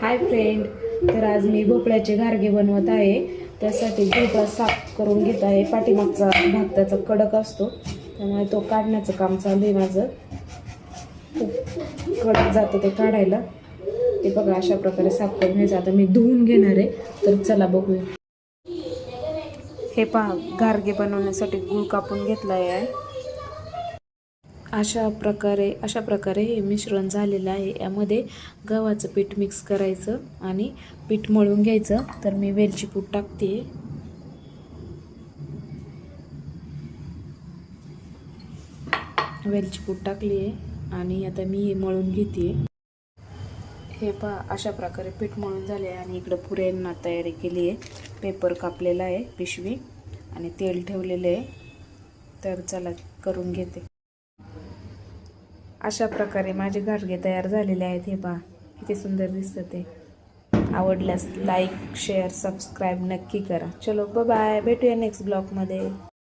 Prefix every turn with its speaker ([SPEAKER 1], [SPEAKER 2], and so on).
[SPEAKER 1] Hi friend तर आज मी भोपळ्याचे घारगे बनवत आहे. त्यासाठी भोपळा साफ करून घेत आहे. पाठीमागचा भाग त्याचा कडक असतो. त्यामुळे तो काढण्याचं काम चालू आहे माझं. खूप कडक जातं ते काढायला. ते बघा अशा प्रकारे साफ करून घ्यायचं. आता मी धुवून घेणार आहे. तर चला बघूया. हे पहा घारगे बनवण्यासाठी गूळ कापून घेतला आहे अशा प्रकारे अशा प्रकारे हे मिश्रण झालेलं आहे. यामध्ये गव्हाचं पीठ मिक्स करायचं आणि पीठ मळून घ्यायचं. तर मी वेलची पूड टाकते. वेलची पूड टाकली आहे आणि आता मी हे मळून घेते. हे पहा अशा प्रकारे पीठ मळून झाले आणि इकडं पुऱ्यांना तयारी केली आहे. पेपर कापलेला आहे पिशवी आणि तेल ठेवलेलं आहे. तर चला करून घेते. अशा प्रकारे माझे घाटगे तयार झालेले आहेत हे पहा किती सुंदर दिसतं ते. आवडल्यास लाईक शेअर सबस्क्राईब नक्की करा. चलो बाय भेटूया नेक्स्ट ब्लॉगमध्ये